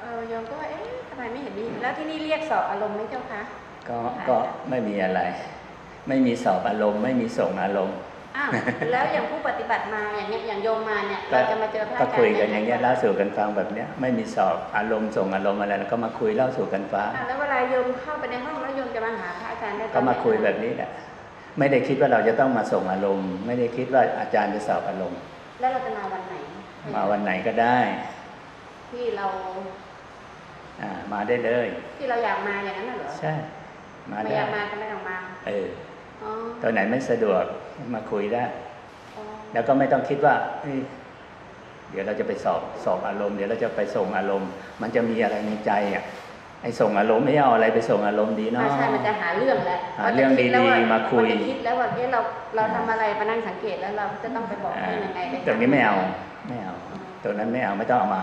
เออโยมก็ว่าเอ๊ะทำไมไม่เห็นมี แล้วที่นี่เรียกสอบอารมณ์ไหมเจ้าคะ ก็ก็ไม่มีอะไร ไม่มีสอบอารมณ์ ไม่มีส่งอารมณ์อ้าวแล้วอย่างผู้ปฏิบัติมาอย่างเงี้ยอย่างโยมมาเนี่ยก็เราจะมาเจอพระอาก็จารย์คุยกันอย่างเงี้ยเล่าสู่กันฟังแบบเนี้ยไม่มีสอบอารมณ์ส่งอารมณ์อะไรแล้วก็มาคุยเล่าสู่กันฟังอ้าวแล้วเวลาโยมเข้าไปในห้องแล้วโยมจะมาหาพระอาจารย์ได้ตอนก็ไหนมาคุยแบบนี้แหละไม่ได้คิดว่าเราจะต้องมาส่งอารมณ์ ไม่ได้คิดว่าอาจารย์จะสอบอารมณ์ แล้วเราจะมาวันไหน มาวันไหนก็ได้ ที่เรา อ่ามาได้เลย ที่เราอยากมาอย่างนั้นน่ะเหรอใช่ มาไม่ได้อยากมาก็ไม่ต้องมาเอออ๋อตัวไหนไม่สะดวกมาคุยได้อ๋อแล้วก็ไม่ต้องคิดว่าเอ้ยเดี๋ยวเราจะไปสอบสอบอารมณ์เดี๋ยวเราจะไปส่งอารมณ์ มันจะมีอะไรในใจอะไอ้ส่งอารมณ์ไม่เอาอะไรไปส่งอารมณ์ดีเนาะอ่าใช่มันจะหาเรื่องแหละหาเรื่องมันจะคิแล้วว่ดีๆมาคุยนจะคิดแล้วว่าเอ๊ะเราเราทำอะไรมานั่งสังเกตแล้วเราจะต้องไปบอกอ่าให้ยังไงไปตรงนี้ไม่เอาไม่เอาตรงนั้นไม่เอาไม่ต้องเอามา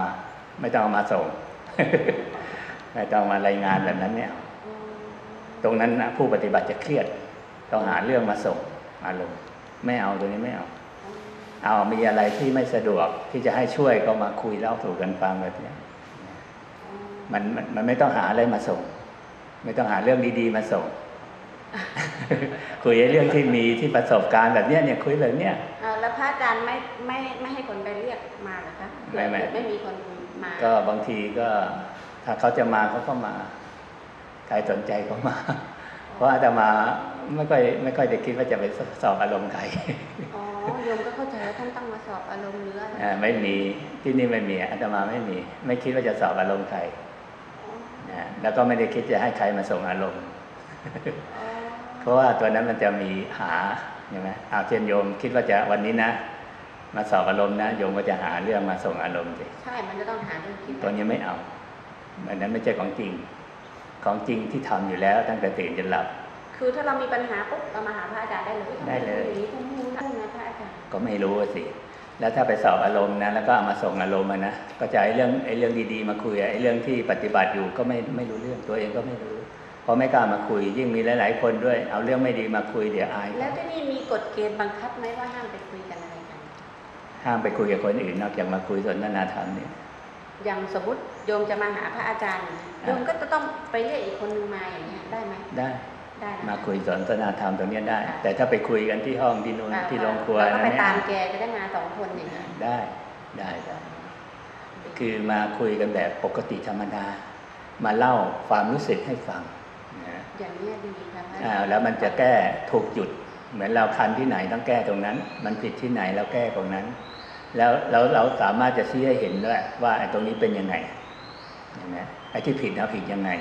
ไม่ต้องเอามาส่ง ไม่ต้องมารายงานแบบนั้นไม่เอาอืมตรงนั้นนะผู้ปฏิบัติจะเครียด ต้องหาเรื่องมาส่งอารมณ์ไม่เอาตรงนี้ไม่เอา เอามีอะไรที่ไม่สะดวกที่จะให้ช่วยก็มาคุยเล่าสู่กันฟังแบบเนี้ยมันมันมันไม่ต้องหาอะไรมาส่ง ไม่ต้องหาเรื่องดีๆมาส่ง คุยไอ้เรื่องที่มีที่ประสบการณ์แบบเนี้ยเนี่ยคุยแบบเนี้ยอ่าแล้วพระอาจารย์ไม่ไม่ไม่ให้คนไปเรียกมาเหรอคะไม่ไม่ไม่มีคนมา ก็บางทีก็ ถ้าเขาจะมาเขาก็มาใครสนใจก็มา เพราะอาตมาไม่ค่อยไม่ค่อยจะคิดว่าจะไปสอบอารมณ์ใครอ๋อโยมก็เข้าใจว่าท่านต้องมาสอบอารมณ์หรืออะไรอ่าไม่มีที่นี่ไม่มีอาตมาไม่มี ไม่คิดว่าจะสอบอารมณ์ใครอ๋อนะแล้วก็ไม่ได้คิดจะให้ใครมาส่งอารมณ์อ๋อเพราะว่าตัวนั้นมันจะมีหาใช่ไหมเอาเช่นโยมคิดว่าจะวันนี้นะ มาสอบอารมณ์นะโยมก็จะหาเรื่องมาส่งอารมณ์สิใช่ มันจะต้องหาเรื่องคิดตัวนี้ไม่เอา อันนั้นไม่ใช่ของจริง ของจริงที่ทำอยู่แล้วตั้งแต่ตื่นจนหลับ คือถ้าเรามีปัญหาปุ๊บเรามาหาพระอาจารย์ได้เลยได้เลยอย่างนี้ท่านไม่รู้นะนะพระอาจารย์ก็ไม่รู้อะสิ แล้วถ้าไปสอบอารมณ์นะแล้วก็เอามาส่งอารมณ์มานะก็จะไอ้เรื่องไอ้เรื่องดีๆมาคุยไอ้เรื่องที่ปฏิบัติอยู่ก็ไม่ไม่รู้เรื่องตัวเองก็ไม่รู้เพราะไม่กล้ามาคุยยิ่งมีหลาย ๆ คนด้วย เอาเรื่องไม่ดีมาคุยเดี๋ยวอาย แล้วที่นี่มีกฎเกณฑ์บังคับไหมว่าห้ามไปคุยกันอะไรกันห้ามไปคุยกับคนอื่นนอกจากมาคุยสนทนาธรรมเนี่ยอย่างสมมติ โยมจะมาหาพระอาจารย์อ่าโยมก็จะต้องไปเรียกอีกคนนึงมาอย่างเงี้ยได้ไหมได้ได้นะมาคุยสนทนาธรรมตรงเนี้ยได้ค่ะแต่ถ้าไปคุยกันที่ห้องที่นู่นอ่าที่โรงครัวแล้วก็นะไปไม่ตามเอาแกจะได้มาสองคนอย่างเงี้ยได้ได้ได้คือมาคุยกันแบบปกติธรรมดา มาเล่าความรู้สึกให้ฟังนะอย่างเนี้ยดีค่ะพระอาจารย์อ่าแล้วมันจะแก้ถูกจุด เหมือนเราคันที่ไหนต้องแก้ตรงนั้น มันผิดที่ไหนเราแก้ตรงนั้น แล้วแล้วเราสามารถจะชี้ให้เห็นด้วยว่าไอ้ตรงนี้เป็นยังไงเห็ นไหมไอ้ที่ผิดนะผิดยังไง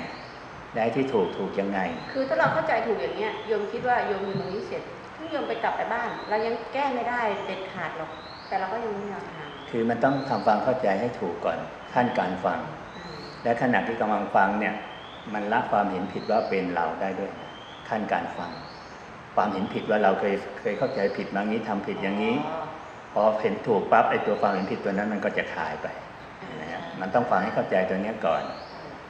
และไอ้ที่ถูกถูกยังไง คือถ้าเราเข้าใจถูกอย่างเงี้ยโยมคิดว่าโยมอยู่ตรงนี้เสร็จถ้าโยมไปกลับไปบ้าน เรายังแก้ไม่ได้เด็ดขาดหรอก แต่เราก็ยังไม่ยอมทำคือมันต้องทำความเข้าใจให้ถูกก่อนขั้นการฟังอืมและขณะที่กำลังฟังเนี่ย มันละความเห็นผิดว่าเป็นเราได้ด้วยนะขั้นการฟัง ความเห็นผิดว่าเราเคยเคยเข้าใจผิดมางี้ทำผิดอย่างนี้อ๋อพอเห็นถูกปั๊บไอ้ตัวความเห็นผิดตัวนั้นมันก็จะคลายไปนะฮะ มันต้องฟังให้เข้าใจตัวเนี้ยก่อน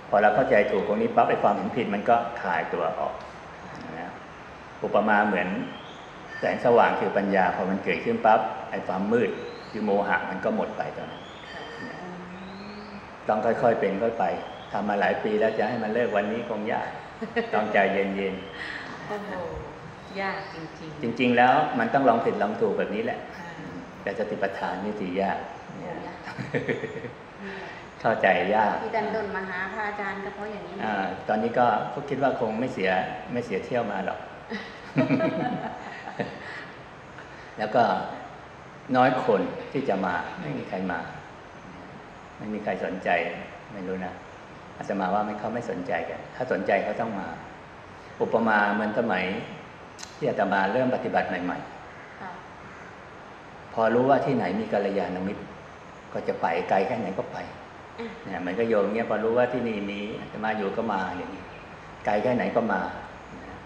พอเราเข้าใจถูกตรงนี้ปั๊บไอ้ความเห็นผิดมันก็คลายตัวออกนะฮะอุปมาเหมือนแสงสว่างคือปัญญาพอมันเกิดขึ้นปั๊บไอ้ความมืดคือโมหะมันก็หมดไปตอนนั้นต้องค่อยๆเป็นค่อยไปทำมาหลายปีแล้วจะให้มันเลิกวันนี้คงยากต้องใจเย็นโอ้โหยากจริงๆ จริง ๆ แล้วมันต้องลองผิดลองถูกแบบนี้แหละๆอ่าแต่สติปัฏฐานนี่ถือยากโอ้ เนี่ยยากเข้าใจยากที่ดันดนมาหาพระอาจารย์ก็เพราะอย่างนี้อาตอนนี้ก็ก็คิดว่าคงไม่เสียไม่เสียเที่ยวมาหรอก แล้วก็น้อยคนที่จะมาไม่มีใครมา ไม่มีใครสนใจไม่รู้นะอาตมาว่าไม่เขาไม่สนใจกัน ถ้าสนใจเขาต้องมา อุปมาเหมือนสมัยที่อาตมาเริ่มปฏิบัติใหม่ค่ะๆพอรู้ว่าที่ไหนมีกัลยาณมิตร ก็จะไปไกลแค่ไหนก็ไป เนี่ยเหมันก็โยมเนี่ยพอรู้ว่าที่นี่มีอาตมาอยู่ก็มาอย่างนี้ไกลแค่ไหนก็มานะ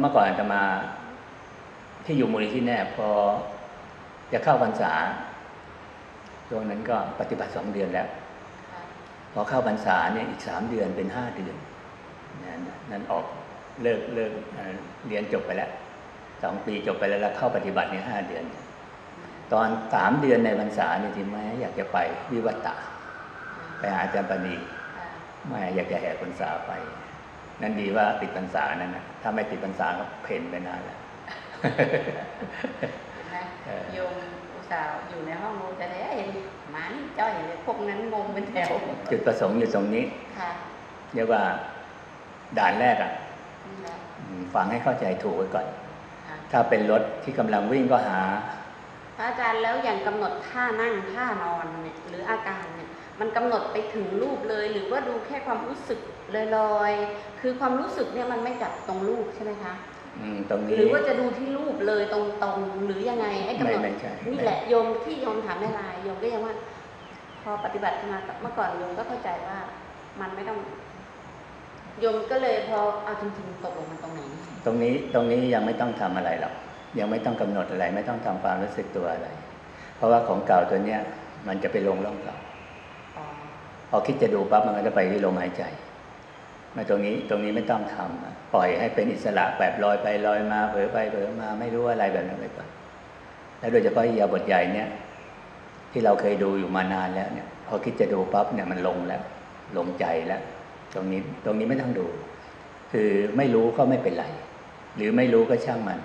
เมื่อก่อนอาตมาที่อยู่มูลนิธิแน่พอจะเข้าพรรษาช่วงนั้นก็ปฏิบัติสองเดือนแล้ว พอเข้าพรรษาเนี่ยอีกสามเดือนเป็นห้าเดือนนั่นออกเลิกเลิกเรียนจบไปแล้วสองปีจบไปแล้วแล้วเข้าปฏิบัติเนี่ยห้าเดือน ตอนสามเดือนในพรรษาเนี่ยที่แม้อยากจะไปวิวัตตา ไปหาอาจารย์ปณีค่ะไม่อยากจะแห่พรรษาไป นั่นดีว่าติดพรรษานั่นนะถ้าไม่ติดพรรษาก็เพ่นไปนานแล้วเห็นไหมเออโยมอุตส่าห์อยู่ในห้องนู้นแต่แล้วเห็นหมานี่จ้อยเลยพวกนั้นงงเป็นแถวจุดประสงค์อยู่ตรงนี้ค่ะเรียกว่าด่านแรกอะนี่แหละอืมฟังให้เข้าใจถูกไว้ก่อนค่ะถ้าเป็นรถที่กำลังวิ่งก็หาพระอาจารย์แล้วอย่างกำหนดท่านั่งท่านอนเนี่ยหรืออาการเนี่ย มันกำหนดไปถึงรูปเลย หรือว่าดูแค่ความรู้สึกลอยๆ คือความรู้สึกเนี่ยมันไม่จับตรงรูปใช่ไหมคะอืมตรงนี้หรือว่าจะดูที่รูปเลยตรงๆหรือยังไงไอ้กำหนไม่ดไม่ใช่นี่แหละโยมที่โยมถามแม่ลายโยมก็ยังว่า พอปฏิบัติมาเมื่อก่อนโยมก็เข้าใจว่ามันไม่ต้องโยมก็เลยพอเอาจริงๆตกลงมันตรงไหนตรงนี้ตรงนี้ยังไม่ต้องทำอะไรหรอกยังไม่ต้องกำหนดอะไร ไม่ต้องทำความรู้สึกตัวอะไร เพราะว่าของเก่าตัวเนี้ยมันจะไปลงร่องเก่าอ๋อ พอคิดจะดูปั๊บมันก็จะไปที่ลมหายใจมาตรงนี้ตรงนี้ไม่ต้องทำปล่อยให้เป็นอิสระแบบลอยไปลอยมาเผลอไปเผลอมาไม่รู้อะไรแบบนั้นไปก่อนแล้วโดยเฉพาะยาบทใหญ่เนี่ย ที่เราเคยดูอยู่มานานแล้วเนี่ย พอคิดจะดูปั๊บเนี่ยมันลงแล้ว ลงใจแล้ว ตรงนี้ตรงนี้ไม่ต้องดู คือไม่รู้ก็ไม่เป็นไร หรือไม่รู้ก็ช่างมัน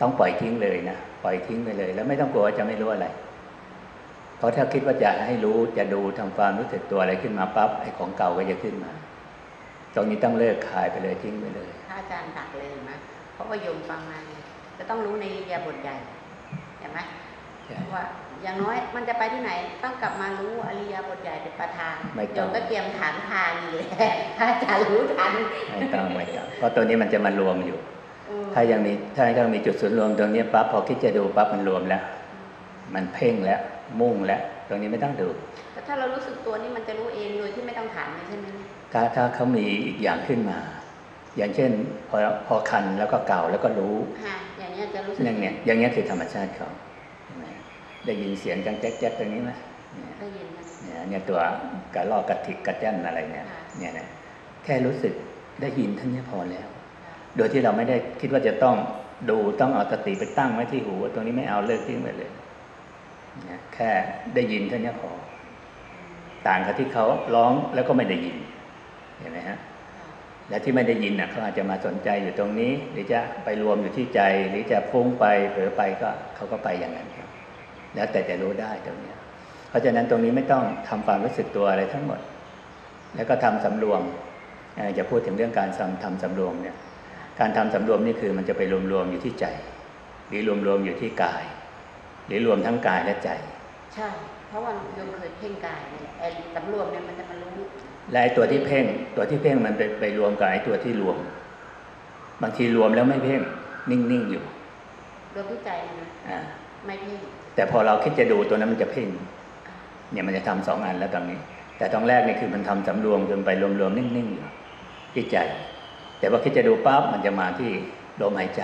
ต้องปล่อยทิ้งเลยนะปล่อยทิ้งไปเลย แล้วไม่ต้องกลัวว่าจะไม่รู้อะไร เพราะถ้าคิดว่าจะให้รู้จะดูทำความรู้สึกตัวอะไรขึ้นมาปั๊บไอ้ของเก่าก็จะขึ้นมา ตรงนี้ต้องเลิกคายไปเลยทิ้งไปเลยถ้าอาจารย์ตักเลยเห็นไหมเพราะว่าโยมฟังมาเนี่ยจะต้องรู้ในอิริยาบทใหญ่เห็นไหมใช่ว่าอย่างน้อยมันจะไปที่ไหนต้องกลับมารู้อริยาบทใหญ่เป็นประธานไม่โยต้องมก็เตรียมฐานทานอยู่แหละถ้าอาจารย์รู้ทันไม่ต้องไม่ต้องเพราะตัวนี้มันจะมารวมอยู่อืมถ้ายังมีถ้ายังมีจุดศูนย์รวมตรงนี้ปั๊บพอคิดจะดูปั๊บมันรวมแล้ว มันเพ่งแล้ว มุ่งแล้วตรงนี้ไม่ต้องดูแต่ถ้าเรารู้สึกตัวนี่มันจะรู้เองโดยที่ไม่ต้องถามเลยใช่ไหมเนี่ยถ้าถ้าเขามีอีกอย่างขึ้นมา อย่างเช่น พอพอคันแล้วก็เก่าแล้วก็รู้ฮะอย่างเนี้ยจะรู้สึกอย่างเนี้ยอย่างเนี้ยคือธรรมชาติเขาเห็นไหมได้ยินเสียงจังแจ๊กแจ๊กตรงนี้ไหมเนี่ยได้ยินไหมเนี่ยเนี่ยตัวกระลอกกระถิกกระจั่นอะไรเนี่ยค่ะเนี่ยนะแค่รู้สึกได้ยินเท่านี้พอแล้วค่ะโดยที่เราไม่ได้คิดว่าจะต้องดูต้องเอาสติไปตั้งไว้ที่หูว่าตรงนี้ไม่เอาเลิกทิ้งไปเลยเนี่ย แค่ได้ยินเท่านี้พอต่างกับที่เขาร้องแล้วก็ไม่ได้ยินเห็นไหมฮะและที่ไม่ได้ยินน่ะเขาอาจจะมาสนใจอยู่ตรงนี้ หรือจะไปรวมอยู่ที่ใจ หรือจะฟุ้งไปเผลอไปก็เขาก็ไปอย่างนั้นครับแล้วแต่จะรู้ได้ตรงนี้เพราะฉะนั้นตรงนี้ไม่ต้องทำความรู้สึกตัวอะไรทั้งหมด แล้วก็ทำสำรวมจะพูดถึงเรื่องการทำทำสำรวมเนี่ยการทำสำรวมนี่คือมันจะไปรวมๆอยู่ที่ใจ หรือรวมๆอยู่ที่กาย หรือรวมทั้งกายและใจ ใช่ เพราะว่าโยมเคยเพ่งกายนี่แหละไอ้สำรวมเนี่ยมันจะมารู้และไอ้ตัวที่เพ่ง ตัวที่เพ่งมันไปไปรวมกับไอ้ตัวที่รวม บางทีรวมแล้วไม่เพ่ง นิ่งๆอยู่รวมที่ใจนะอ่าไม่เพ่งแต่พอเราคิดจะดูตัวนั้นมันจะเพ่งเนี่ยมันจะทำสองอันแล้วตอนนี้ แต่ตอนแรกนี่คือมันทำสำรวมจนไปรวมๆนิ่งๆอยู่ที่ใจ แต่ว่าคิดจะดูปั๊บมันจะมาที่ลมหายใจ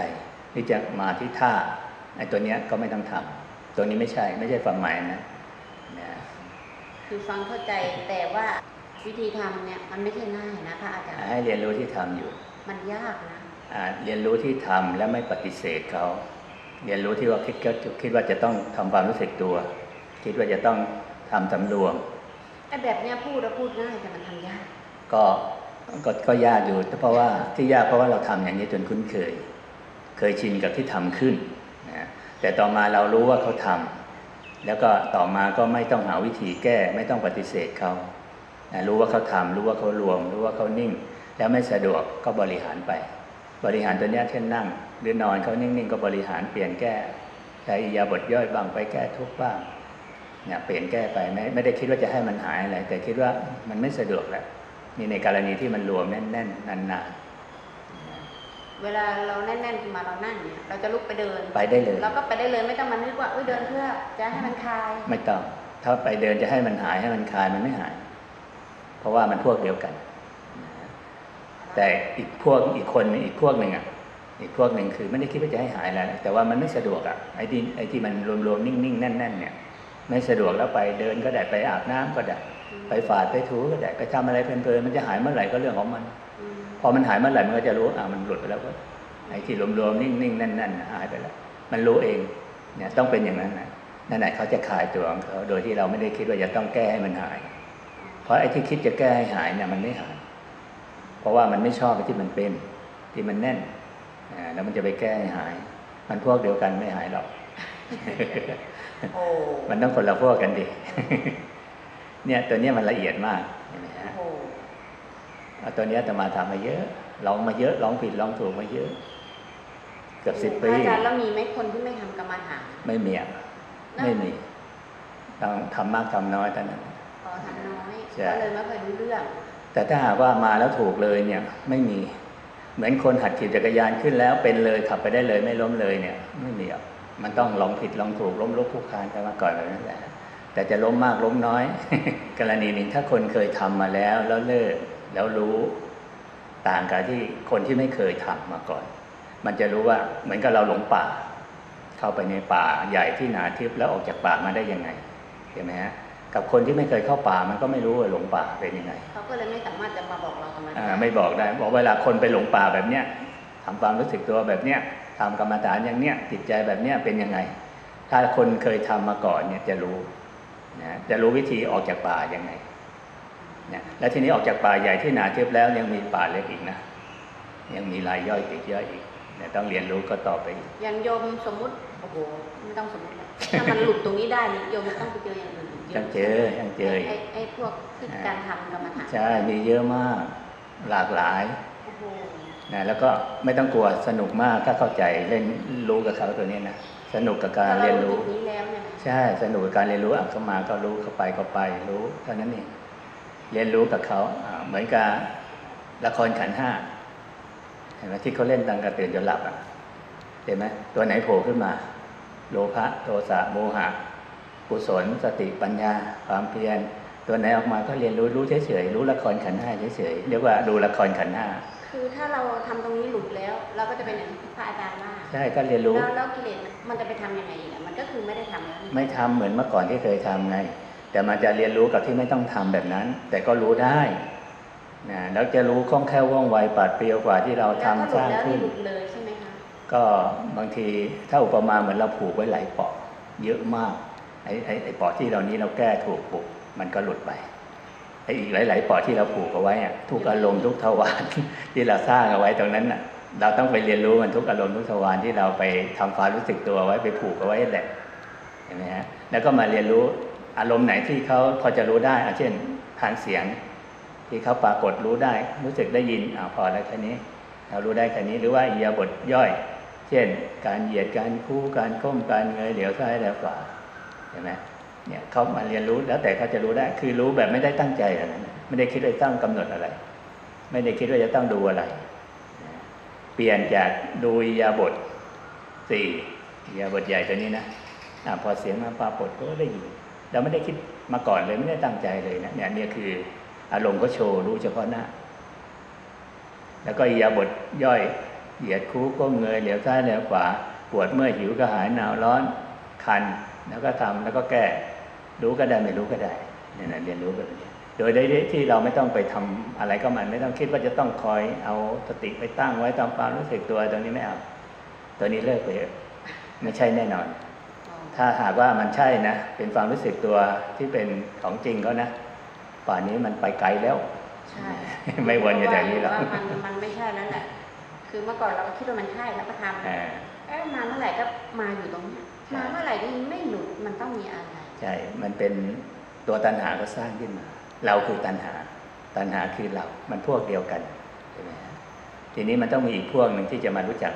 หรือจะมาที่ท่าไอ้ตัวเนี้ยก็ไม่ต้องทำ ตัวนี้ไม่ใช่ไม่ใช่ความหมายนะนะคือฟังเข้าใจแต่ว่าวิธีทำเนี่ยมันไม่ใช่ง่ายนะพระอาจารย์ให้เรียนรู้ที่ทำอยู่ มันยากนะอ่าเรียนรู้ที่ทำและไม่ปฏิเสธเขาเรียนรู้ที่ว่าคิดก็คิดว่าจะต้องทำความรู้สึกตัว คิดว่าจะต้องทำสำรวมไอ้แบบเนี้ยพูดแล้วพูดง่ายแต่มันทำยากก็ก็ก็ยากอยู่เพราะว่าที่ยากเพราะว่าเราทำอย่างนี้จนคุ้นเคย เคยชินกับที่ทำขึ้นนะ แต่ต่อมาเรารู้ว่าเขาทำแล้วก็ต่อมาก็ไม่ต้องหาวิธีแก้ ไม่ต้องปฏิเสธเขารู้ว่าเขาทำรู้ว่าเขารวม รู้ว่าเขานิ่ง แล้วไม่สะดวกก็บริหารไป บริหารตัวนี้เช่นนั่ง หรือนอนเขานิ่งๆก็บริหารเปลี่ยนแก้ใช้อิยาบทย่อยบ้างไปแก้ทุกบ้างเนี่ยเปลี่ยนแก้ไปไม่ไม่ได้คิดว่าจะให้มันหายอะไรแต่คิดว่ามันไม่สะดวกแล้วนี่ในกรณีที่มันรวมแน่นๆนาน เวลาเราแน่นๆขึ้นมาเรานั่งเนี่ยเราจะลุกไปเดินๆไปได้เลย เราก็ไปได้เลยไม่ต้องมานึกว่าอุ้ยเดินเพื่อจะให้มันคลาย ไม่ต้อง ถ้าไปเดินจะให้มันหายให้มันคลายมันไม่หาย เพราะว่ามันพวกเดียวกันนะแต่อีกพวกอีกคนอีกพวกหนึ่งอะอีกพวกหนึ่งคือไม่ได้คิดว่าจะให้หายแล้วแต่ว่ามันไม่สะดวกอะไอ้ที่ไอ้ที่มันรวมๆนิ่งๆแน่นๆ เนี่ย ไม่สะดวกแล้วไปเดินก็ได้ไปอาบน้ำก็ได้ไปฝาดไปถูก็ได้ไปทำอะไรเพลินๆมันจะหายเมื่อไหร่ก็เรื่องของมัน อืมพอมันหายเมื่อไหร่มันก็จะรู้อ่ามันหลุดไปแล้วก็ไอ้ที่รวมๆนิ่งๆแน่นๆน่ะหายไปแล้ว มันรู้เองเนี่ยต้องเป็นอย่างนั้นนะนั่นแหละเขาจะคลายตัวของเขาโดยที่เราไม่ได้คิดว่าจะต้องแก้ให้มันหาย เพราะไอ้ที่คิดจะแก้ให้หายเนี่ยมันไม่หาย เพราะว่ามันไม่ชอบไอ้ที่มันเป็นที่มันแน่นอ่าแล้วมันจะไปแก้ให้หาย มันพวกเดียวกันไม่หายหรอกโอ้มันต้องคนละพวกกันดิเนี่ยตัวเนี้ยมันละเอียดมากเห็นไหมฮะโอ้เอา ตัวเนี้ยอาตมาทำมาเยอะลองมาเยอะลองผิดลองถูกมาเยอะ เกือบสิบปีอาจารย์แล้วมีไหมคนที่ไม่ทำกรรมฐานไม่มีอะไม่มีต้องทำมากทำน้อยเท่านั้นพอทำน้อยใช่ก็เลยไม่เคยรู้เรื่อง แต่ถ้าหากว่ามาแล้วถูกเลยเนี่ยไม่มี เหมือนคนหัดขี่จักรยานขึ้นแล้วเป็นเลยขับไปได้เลยไม่ล้มเลยเนี่ย ไม่มีอะมันต้องลองผิดลองถูกล้มลุกคลุกคลานกันมาก่อนแบบนั้นแหละแต่จะล้มมากล้มน้อย กรณีหนึ่งถ้าคนเคยทำมาแล้วแล้วเลิก แล้วรู้ต่างกับที่คนที่ไม่เคยทำมาก่อน มันจะรู้ว่าเหมือนกับเราหลงป่า เข้าไปในป่าใหญ่ที่หนาทึบแล้วออกจากป่ามาได้ยังไงเห็นไหมฮะกับคนที่ไม่เคยเข้าป่ามันก็ไม่รู้ว่าหลงป่าเป็นยังไงเขาก็เลยไม่สามารถจะมาบอกเรากรรมฐาอ่านไม่บอกได้บอกเวลาคนไปหลงป่าแบบเนี้ยทำความรู้สึกตัวแบบเนี้ยทำกรรมฐานอย่างเนี้ยจิตใจแบบเนี้ยเป็นยังไง ถ้าคนเคยทำมาก่อนเนี่ยจะรู้นะจะรู้วิธีออกจากป่ายังไง นะแล้วทีนี้ออกจากป่าใหญ่ที่หนาทึบแล้วยังมีป่าเล็กอีกนะยังมีรายย่อยติดย่อยอีกเนี่ยต้องเรียนรู้ก็ต่อไปอีกอย่างโยมสมมุติโอ้โหไม่ต้องสมมุติเลยถ้ามันหลุดตรงนี้ได้นี่โยมต้องไปเจออย่างอื่นเยยัอะงเจอยังเจออีกไอ้ไอ้พวกที่การทำกรรมฐานใช่มีเยอะมากหลากหลายโอ้โหนะแล้วก็ไม่ต้องกลัวสนุกมากถ้าเข้าใจเล่นรู้กับเขาตัวเนี้ยนะสนุกกับการถ้าเรียนเรารู้จุดนี้แล้วเนี่ยนะใช่สนุกกับการเรียนรู้อะเข้ามาก็รู้เข้าไปก็ไปรู้เท่านั้นเอง เรียนรู้กับเขาอ่าเหมือนกับละครขันธ์ห้าเห็นไหมที่เขาเล่นตังกระตื่นจนหลับอะเห็นไหมตัวไหนโผล่ขึ้นมา โลภะโทสะโมหะกุศลสติปัญญา ความเพียรตัวไหนออกมาก็เรียนรู้รู้เฉยๆรู้ละครขันธ์ห้าเฉยๆเรียกว่าดูละครขันธ์ห้าคือถ้าเราทำตรงนี้หลุดแล้ว เราก็จะเป็นอย่างที่พระอาจารย์ว่าใช่ก็เรียนรู้แล้วแล้วกิเลสมันจะไปทำยังไงอีกอะมันก็คือไม่ได้ทำแล้วนี่ไม่ทำเหมือนเมื่อก่อนที่เคยทำไง แต่มันจะเรียนรู้กับที่ไม่ต้องทำแบบนั้น แต่ก็รู้ได้นะแล้วจะรู้คล่องแคล่วว่องไวปราดเปรียวกว่าที่เราทำแล้วสถ้าหลุร้าดงแล้วขึ้นี่นหลุดเลยใช่ไหมคะก็บางทีถ้าอุปมาเหมือนเราผูกไว้หลายเปาะเยอะมากไอ้ไอ้ไอ้เปาะที่เรานี้เราแก้ถูกปุกมันก็หลุดไปไอ้อีกหลายๆเปาะที่เราผูกเอาไว้อะทุกอารมณ์ทุกทวารที่เราสร้างเอาไว้ตรงนั้นน่ะ เราต้องไปเรียนรู้มันทุกอารมณ์ทุกทวารที่เราไปทำความรู้สึกตัวไว้ไปผูกเอาไว้แหละเห็นไหมฮะแล้วก็มาเรียนรู้ อารมณ์ไหนที่เขาพอจะรู้ได้เช่นทางเสียง ที่เขาปรากฏรู้ได้ รู้สึกได้ยินอพอแล้วแค่นี้เรารู้ได้แค่นี้หรือว่าอิริยาบทย่อย เช่น การเหยียดการคู่การก้มการเงยเหลียวซ้ายแล้วขวาเห็นไหมเนี่ยเขามาเรียนรู้แล้วแต่เขาจะรู้ได้ คือรู้แบบไม่ได้ตั้งใจอะไรนะไม่ได้คิดว่าจะต้องกำหนดอะไร ไม่ได้คิดว่าจะต้องดูอะไร เปลี่ยนจากดูยาบทสี่ยาบทใหญ่ตัวนี้นะอ่าพอเสียงมาปรากฏก็ได้ยิน เราไม่ได้คิดมาก่อนเลยไม่ได้ตั้งใจเลยนะเนี่ยเนี่ยคืออารมณ์เขาโชว์รู้เฉพาะหน้า แล้วก็อยาบทย่อยเหยียดคู้ก้มเงยเหลียวซ้ายเหลียวขวาปวดเมื่อยหิวกระหายหนาวร้อนคันแล้วก็ทำแล้วก็แก้รู้ก็ได้ไม่รู้ก็ได้เนี่ยนะเรียนรู้แบบนี้โดยได้ที่เราไม่ต้องไปทำอะไรก็มันไม่ต้องคิดว่าจะต้องคอยเอาสติไปตั้งไว้ตามความรู้สึกตัวตรงนี้ไม่เอาตัวนี้เลิกไปไม่ใช่แน่นอน ถ้าหากว่ามันใช่นะ เป็นความรู้สึกตัวที่เป็นของจริงเขานะ ป่านนี้มันไปไกลแล้ว ใช่ ไม่วนอยู่แต่นี้หรอกว่ามันมันไม่ใช่แล้วแหละ คือเมื่อก่อนเราก็คิดว่ามันใช่แล้วก็ทำอ่าเอ๊ะมาเมื่อไหร่ก็มาอยู่ตรงนี้ใช่มาเมื่อไหร่ก็ยังไม่หลุด มันต้องมีอะไร ใช่ มันเป็นตัวตัณหาก็สร้างขึ้นมา เราคือตัณหา ตัณหาคือเรา มันพวกเดียวกันใช่ไหมฮะทีนี้มันต้องมีอีกพวกหนึ่งที่จะมารู้จัก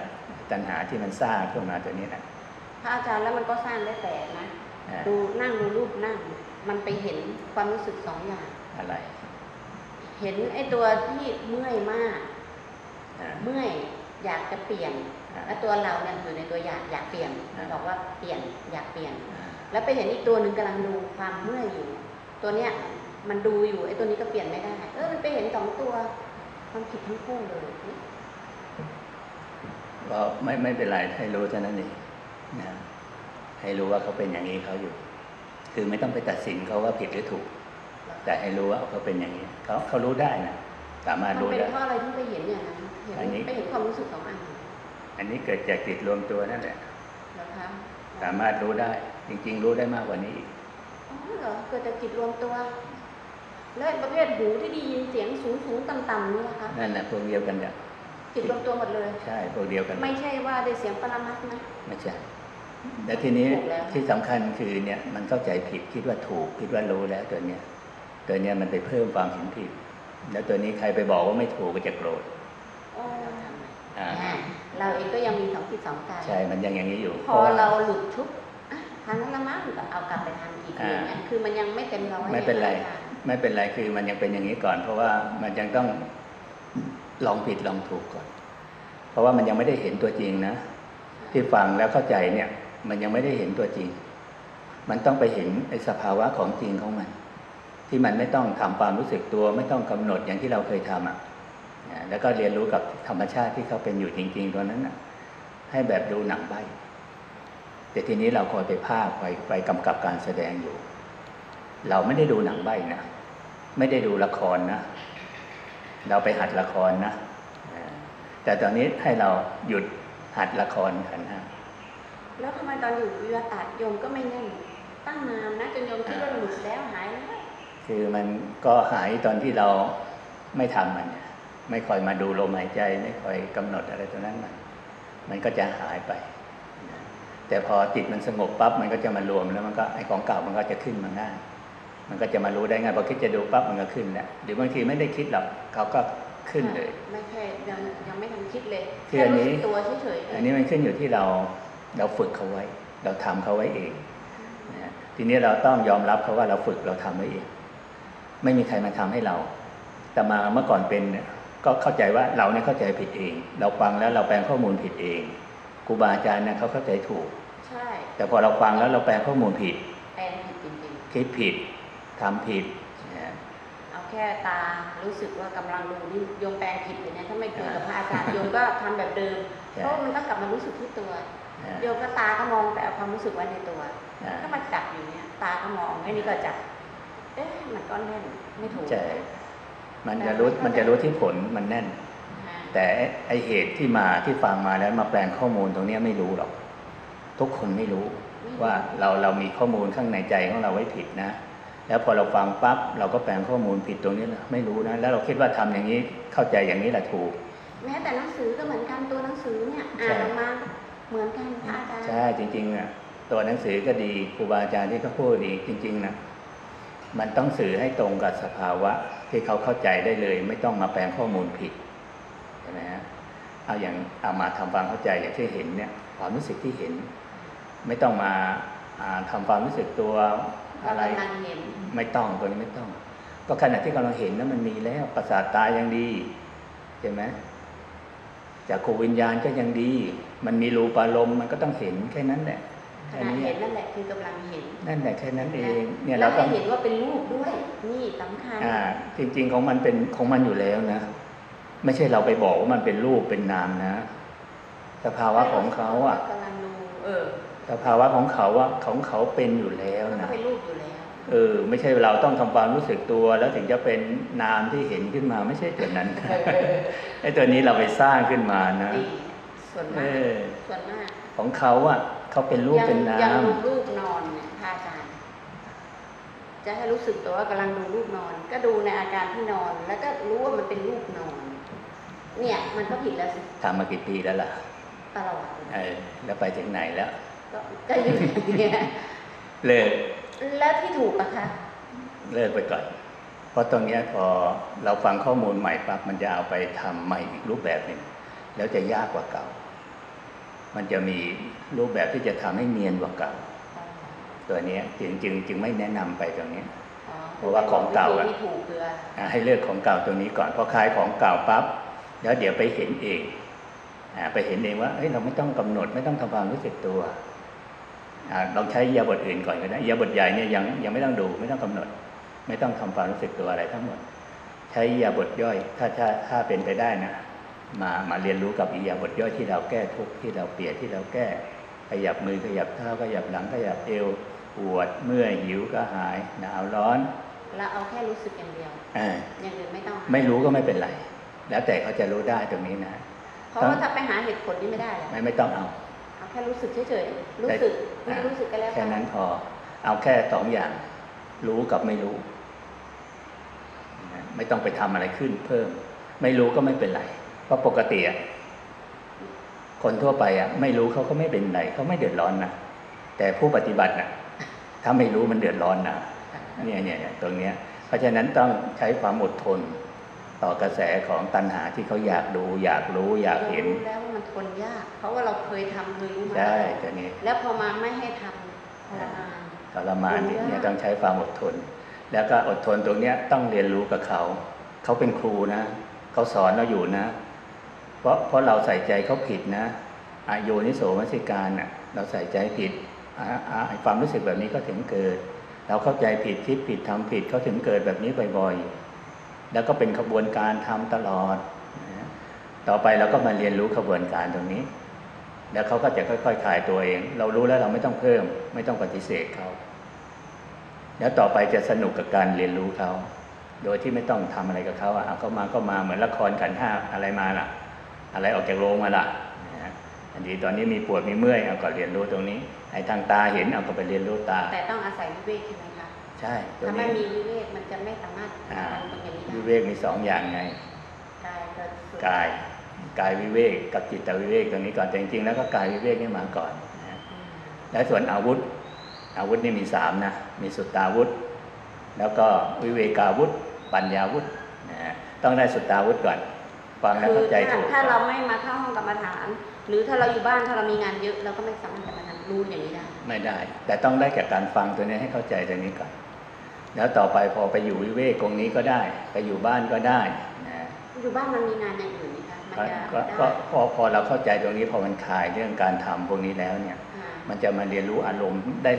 ตัณหาที่มันสร้างขึ้นมาตัวนี้นะพ ระอาจารย์แล้วมันก็สร้างได้แต่นะอ่าดูนั่งดูรูปนั่ง มันไปเห็นความรู้สึกสองอย่างอะไร เห็นไอ้ตัวที่เมื่อยมากอ่าเมื่อยอยากจะเปลี่ยนอ่าแล้วตัวเราเนี่ยอยู่ในตัวอยากอยากเปลี่ยนอ่าบอกว่าเปลี่ยนอยากเปลี่ยนอ่าแล้วไปเห็นอีกตัวหนึ่งกำลังดูความเมื่อยอยู่ ตัวเนี้ยมันดูอยู่ไอ้ตัวนี้ก็เปลี่ยนไม่ได้ เออมันไปเห็นสองตัวมันผิดทั้งคู่เลยก็ไม่ไม่เป็นไรให้รู้เท่านั้นเอง นะให้รู้ว่าเขาเป็นอย่างนี้เขาอยู่ คือไม่ต้องไปตัดสินเขาว่าผิดหรือถูก แต่ให้รู้ว่าเขาเป็นอย่างนี้เขาเขารู้ได้นะสามารถมันรู้เป็นได้เพราะอะไรที่ไปเห็นอย่างนั้นเห็นอันนี้ไปเห็นความรู้สึกสองอันอันนี้เกิดจากจิตรวมตัวนั่นแหละเหรอคะสามารถรู้ได้ จริง ๆ รู้ได้มากกว่านี้อีกอ๋อเหรอเกิดจากจิตรวมตัวรแล้วประเภทหูที่ได้ยินเสียงสูงสูงๆต่ำๆนี่นะคะนั่นแหละพวกเดียวกันเนี่ย จิตรวมตัวหมดเลย ใช่พวกเดียวกัน ไม่ใช่ว่าได้เสียงปรมัตถ์นะ ไม่ใช่และทีนี้ถูกแล้วที่สำคัญคือเนี่ยมันเข้าใจผิดคิดว่าถูกคิดว่ารู้แล้วตัวเนี้ยตัวเนี้ยมันไปเพิ่มความเห็นผิด แล้วตัวนี้ใครไปบอกว่าไม่ถูกก็จะโกรธโอ้อ่าอ่าเราเองก็ยังมีสองจิตสองใจใช่ มันยังอย่างนี้อยู่ พอว่เราหลุดชุบอะทางนั้นละมั้งก็เอากลับไปทำอีกอ่าอย่างเงี้ยคือมันยังไม่เต็มร้อยไม่เป็นไรอาจารย์ไม่เป็นไรคือมันยังเป็นอย่างนี้ก่อน เพราะว่ามันยังต้อง ลองผิดลองถูกก่อน เพราะว่ามันยังไม่ได้เห็นตัวจริงนะ ที่ฟังแล้วเข้าใจเนี่ย มันยังไม่ได้เห็นตัวจริง มันต้องไปเห็นไอ้สภาวะของจริงของมัน ที่มันไม่ต้องทำความรู้สึกตัว ไม่ต้องกำหนดอย่างที่เราเคยทำอะแล้วก็เรียนรู้กับธรรมชาติที่เขาเป็นอยู่จริง ๆตัวนั้นอะ ให้แบบดูหนังใบแต่ทีนี้เราคอยไปภาคไปไปกำกับการแสดงอยู่ เราไม่ได้ดูหนังใบนะไม่ได้ดูละครนะ เราไปหัดละครนะอ่าแต่ตอนนี้ให้เราหยุดหัดละครขันธ์ห้าแล้วทำไมตอนอยู่วิวัตาโยมก็ไม่แน่นตั้งนานนะจนโยมคิดว่าหลุดแล้วหายแล้วคือมันก็หายตอนที่เราไม่ทำมันเนี่ยไม่คอยมาดูลมหายใจ ไม่คอยกำหนดอะไรตัวนั้นมันมันก็จะหายไปนะแต่พอจิตมันสงบปั๊บมันก็จะมารวมแล้วมันก็ไอของเก่ามันก็จะขึ้นมาง่าย มันก็จะมารู้ได้ง่ายพอคิดจะดูปั๊บมันก็ขึ้นแล้วหรือบางทีไม่ได้คิดหรอกเขาก็ขึ้นเลย ไม่ใช่ยังยังไม่ทันคิดเลยคืออันนี้แค่รู้สึกตัวเฉยๆอันนี้มันขึ้นอยู่ที่เราเราฝึกเขาไว้ เราทำเขาไว้เองนะทีนี้เราต้องยอมรับเขาว่าเราฝึกเราทำไว้เอง ไม่มีใครมาทำให้เรา แต่มาเมื่อก่อนเป็นเนี่ยก็เข้าใจว่าเราเนี่ยเข้าใจผิดเอง เราฟังแล้วเราแปลงข้อมูลผิดเองครูบาอาจารย์เนี่ยเขาเข้าใจถูก ใช่ แต่พอเราฟังแล้วเราแปลงข้อมูลผิดแปลงผิดจริงคิดผิด ทำผิดนะๆเอาแค่ตารู้สึกว่ากำลังดูนี่โยมแปลงผิดเลยเนี่ยถ้าไม่คุยกับพระอาจารย์โยมก็ทำแบบเดิมเพราะว่ามันก็กลับมารู้สึกที่ตัวนะโยมก็ตาก็มองแต่เอาความรู้สึกไว้ในตัวนะก็มาจับอยู่เนี่ยตาก็มองไอ้นี่ก็จับเอ๊ะมันก็แน่นไม่ถูกใช่มันจะรู้มันจะรู้ที่ผลมันแน่นอ่าแต่ไอ้ไอเหตุที่มาที่ฟังมาแล้วมาแปลงข้อมูลตรงเนี้ยไม่รู้หรอก ทุกคนไม่รู้ว่าเราเรามีข้อมูลข้างในใจของเราไว้ผิดนะ แล้วพอเราฟังปั๊บเราก็แปลงข้อมูลผิดตรงนี้นะไม่รู้นะแล้วเราคิดว่าทำอย่างนี้เข้าใจอย่างนี้แหละถูก แม้แต่หนังสือก็เหมือนกันตัวหนังสือเนี่ยใช่อ่านออกมาเหมือนกันพระอาจารย์ใช่จริงๆอะตัวหนังสือก็ดีครูบาอาจารย์ที่เขาพูดดีจริง ๆนะมันต้องสื่อให้ตรงกับสภาวะที่เขาเข้าใจได้เลย ไม่ต้องมาแปลงข้อมูลผิดใช่ไหมฮะเอาอย่างเอามาทำความเข้าใจอย่างที่เห็นเนี่ยความรู้สึกที่เห็น ไม่ต้องมาอ่าทำความรู้สึกตัวเรา อะไรกำลังเห็นไม่ต้องตัวนี้ไม่ต้อง ก็ขณะที่กำลังเห็นนั้นมันมีแล้วประสาทตายังดีใช่ไหมจากขวิญญาณก็ยังดี มันมีรูปารมณ์มันก็ต้องเห็นแค่นั้นแหละขแค่ณะนี้เห็นนั่นแหละคือกำลังเห็น นั่นแหละแค่นั้นเอง เนี่ยแล้เราวต้ให้องเห็นว่าเป็นรูปด้วยนี่สำคัญอ่า จริง ๆของมันเป็นของมันอยู่แล้วนะ ไม่ใช่เราไปบอกว่ามันเป็นรูปเป็นนามนะ สภาวะของเขาอะกำลังดูเออ สภาวะของเขาอะของเขาเป็นอยู่แล้วมันก็นะเป็นรูปอยู่แล้วเออไม่ใช่เราต้องทำความรู้สึกตัว แล้วถึงจะเป็นนามที่เห็นขึ้นมาไม่ใช่ตัวนั้นไอ้ตัวนี้เราไปสร้างขึ้นมานะดีส่วนเอมากอส่วนมากของเขาอะเขาเป็นรูปเป็นนายังมดูรูปนอนเนี่ยพระอาจารย์จะให้รู้สึกตัวว่ากำลังดูรูปนอน ก็ดูในอาการที่นอน แล้วก็รู้ว่ามันเป็นรูปนอน เนี่ยมันก็ผิดแล้วสิทำมากี่ปีแล้วล่ะตลอดเออแล้วไปถึงไหนแล้ว ก็ก็อยู่อย่างเงี้ยเลิกแล้วที่ถูกอะคะเลิกไปก่อน เพราะตรงเนี้ยพอเราฟังข้อมูลใหม่ปั๊บมันจะเอาไปทำใหม่อีกรูปแบบหนึ่งแล้วจะยากกว่าเก่า มันจะมีรูปแบบที่จะทำให้เนียนกว่าเก่า ตัวเนี้ยจึงจึงจึงไม่แนะนำไปตรงนี้อ๋อเพราะว่าของเก่าอะที่ถูกคืออ่าให้เลิกของเก่าตัวนี้ก่อนพอคลายของเก่าปั๊บแล้วเดี๋ยวไปเห็นเองอ่าไปเห็นเองว่าเฮ้ยเราไม่ต้องกำหนดไม่ต้องทำความรู้สึกตัว อ่าลองใช้ยาบทอื่นก่อนก็ได้ยาบทใหญ่เนี่ยยังยังไม่ต้องดูไม่ต้องกำหนด ไม่ต้องทำความรู้สึกตัวอะไรทั้งหมด ใช้ยาบทย่อย ถ้าถ้าถ้าเป็นไปได้นะมามาเรียนรู้กับอิยาบทย่อยที่เราแก้ทุกข์ที่เราเปลี่ยนที่เราแก้ขยับมือขยับเท้าขยับหลังขยับเอวปวดเมื่อยหิวก็หายหนาวร้อนแล้วเอาแค่รู้สึกอย่างเดียวอ่าอย่างอื่นไม่ต้อง ไม่รู้ก็ไม่เป็นไร แล้วแต่เขาจะรู้ได้ตรงนี้นะเพราะว่าถ้าไปหาเหตุผลนี่ไม่ได้แล้วไม่ไม่ต้องเอาเอาแค่รู้สึกเฉยๆรู้สึกไม่ รู้สึกก็แล้วแค่นั้นพอ เอาแค่สองอย่าง รู้กับไม่รู้ ไม่ต้องไปทำอะไรขึ้นเพิ่ม ไม่รู้ก็ไม่เป็นไร เพราะปกติอะคนทั่วไปอะไม่รู้เขาก็ไม่เป็นไรเขาไม่เดือดร้อนนะแต่ผู้ปฏิบัติน่ะ ถ้าไม่รู้มันเดือดร้อนนะนี่เนี่ยเนี่ยตรงเนี้ย เพราะฉะนั้นต้องใช้ความอดทน ต่อกระแสของตัณหาที่เขาอยากดู อยากรู้อยากเห็นรรู้แล้วว่ามันทนยาก เพราะว่าเราเคยทำเคยรู้มาใช่ตัวนี้ แล้วพอมาไม่ให้ทำทรมานทรมานเนี่ยเนี่ยต้องใช้ความอดทน แล้วก็อดทนตรงเนี้ยต้องเรียนรู้กับเขา เขาเป็นครูนะเขาสอนเราอยู่นะ เพราะเพราะเราใส่ใจเขาผิดนะอาโยนิโสมนสิการน่ะเราใส่ใจผิดอ่าอ่าความรู้สึกแบบนี้ก็ถึงเกิด เราเข้าใจผิดคิดผิดทำผิดเขาถึงเกิดแบบนี้บ่อยๆ แล้วก็เป็นขบวนการทำตลอด ต่อไปเราก็มาเรียนรู้ขบวนการตรงนี้ แล้วเขาก็จะค่อยๆคลายตัวเอง เรารู้แล้วเราไม่ต้องเพิ่ม ไม่ต้องปฏิเสธเขาแล้วต่อไปจะสนุกกับการเรียนรู้เขา โดยที่ไม่ต้องทำอะไรกับเขาอะเอาเขามาก็มาเหมือนละครขันห้าอะไรมาล่ะ อะไรออกจากโรงมาล่ะอันนี้ตอนนี้มีปวดมีเมื่อยเอาก็เรียนรู้ตรงนี้ไอ้ทางตาเห็นเอาก็ไปเรียนรู้ตา แต่ต้องอาศัยวิเวกใช่ไหม ใช่ตัวถ้าไม่นี้มีวิเวกมันจะไม่สามารถอ่าทำตรงอย่างนี้วิได้เวกมีสองอย่างไงกายกับสุขกายกายวิเวกกับจิตวิเวกตรงนี้ก่อนแต่จริงๆแล้วก็กายวิเวกนี่มาก่อนนะฮะอืมและส่วนอาวุธ อาวุธนี่มีสามนะมีสุตตาวุธ แล้วก็วิเวกาวุธ ปัญญาวุธนะฮะต้องได้สุตตาวุธก่อนฟังแล้วคือเข้าใจถ้าถูกถ้าเราไม่มาเข้าห้องกรรมฐาน หรือถ้าเราอยู่บ้านถ้าเรามีงานเยอะเราก็ไม่สามารถจะมาทำรู้อย่างนี้ได้ไม่ได้ แต่ต้องได้แก่การฟังตัวนี้ให้เข้าใจตัวนี้ก่อน แล้วต่อไปพอไปอยู่วิเวกตรงนี้ก็ได้ ไปอยู่บ้านก็ได้นะอยู่บ้านมันมีงานอย่างอื่นไหมคะมันก็จะก็ได้ก็พอพอเราเข้าใจตรงนี้พอมันคลายเรื่องการทำพวกนี้แล้วเนี่ยอ่ามันจะมาเรียนรู้อารมณ์ได้